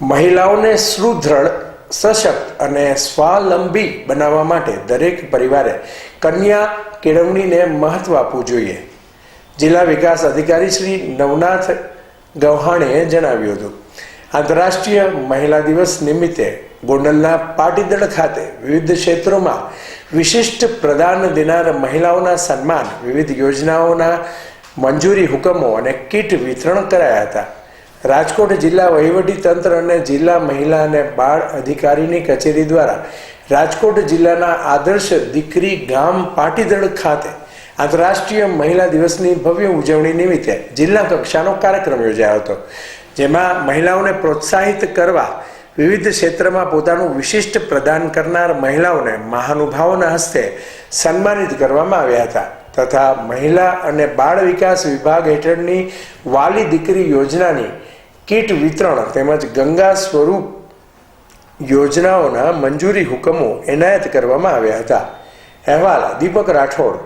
મહિલાઓને સુદૃઢ, સશક્ત અને સ્વાવલંબી બનાવવા માટે દરેક પરિવારે કન્યા કેળવણીને મહત્વ આપવું જોઈએ. જિલ્લા વિકાસ અધિકારી શ્રી નવનાથ ગૌહાણીએ જણાવ્યું હતું, આંતરરાષ્ટ્રીય મહિલા દિવસ નિમિત્તે ગોંડલના પાટીદળ ખાતે વિવિધ ક્ષેત્રોમાં વિશિષ્ટ પ્રદાન દેનાર મહિલાઓના સન્માન, વિવિધ યોજનાઓના મંજૂરી હુકમો અને કીટ વિતરણ કરાયા હતા. રાજકોટ જિલ્લા વહીવટી તંત્ર અને જિલ્લા મહિલા અને બાળ અધિકારીની કચેરી દ્વારા રાજકોટ જિલ્લાના આદર્શ દીકરી ગામ પાટીદળ ખાતે આંતરરાષ્ટ્રીય મહિલા દિવસની ભવ્ય ઉજવણી નિમિત્તે જિલ્લા કક્ષાનો કાર્યક્રમ યોજાયો હતો, જેમાં મહિલાઓને પ્રોત્સાહિત કરવા વિવિધ ક્ષેત્રમાં પોતાનું વિશિષ્ટ પ્રદાન કરનાર મહિલાઓને મહાનુભાવોના હસ્તે સન્માનિત કરવામાં આવ્યા હતા તથા મહિલા અને બાળ વિકાસ વિભાગ હેઠળની વાલી દીકરી યોજનાની કીટ વિતરણ તેમજ ગંગા સ્વરૂપ યોજનાઓના મંજૂરી હુકમો એનાયત કરવામાં આવ્યા હતા. અહેવાલ દીપક રાઠોડ